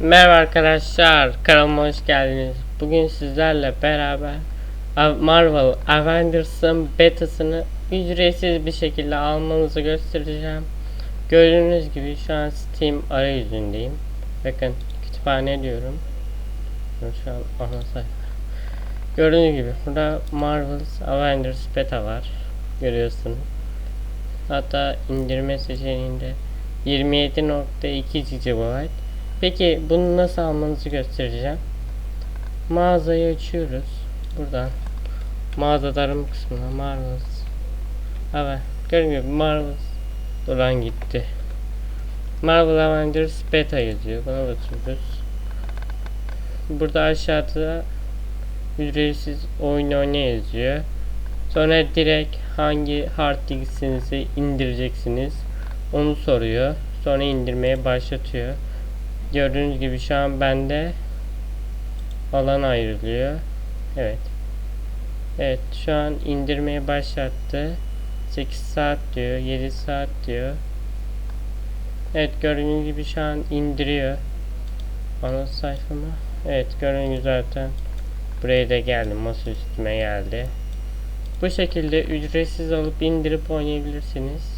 Merhaba arkadaşlar, kanalıma hoş geldiniz. Bugün sizlerle beraber Marvel Avengers'ın betasını ücretsiz bir şekilde almanızı göstereceğim. Gördüğünüz gibi şu an Steam arayüzündeyim. Bakın kütüphane diyorum. Şu an ana sayfa. Gördüğünüz gibi burada Marvel's Avengers beta var. Görüyorsunuz. Hatta indirme seçeneğinde 27.2 GB Peki bunu nasıl almanızı göstereceğim. Mağazayı açıyoruz. Buradan mağazalarım kısmına Marvels. Evet gibi Marvels Duran gitti. Marvel Avengers Beta yazıyor. Buna basıyoruz. Burada aşağıda ücretsiz oyun oyna yazıyor. Sonra direkt hangi hard diskinizi indireceksiniz onu soruyor. Sonra indirmeye başlatıyor. Gördüğünüz gibi şu an bende alan ayrılıyor. Evet. Evet şu an indirmeye başlattı. 8 saat diyor, 7 saat diyor. Evet gördüğünüz gibi şu an indiriyor. Ana sayfama. Evet gördüğünüz zaten buraya da geldi. Masa üstüme geldi. Bu şekilde ücretsiz alıp indirip oynayabilirsiniz.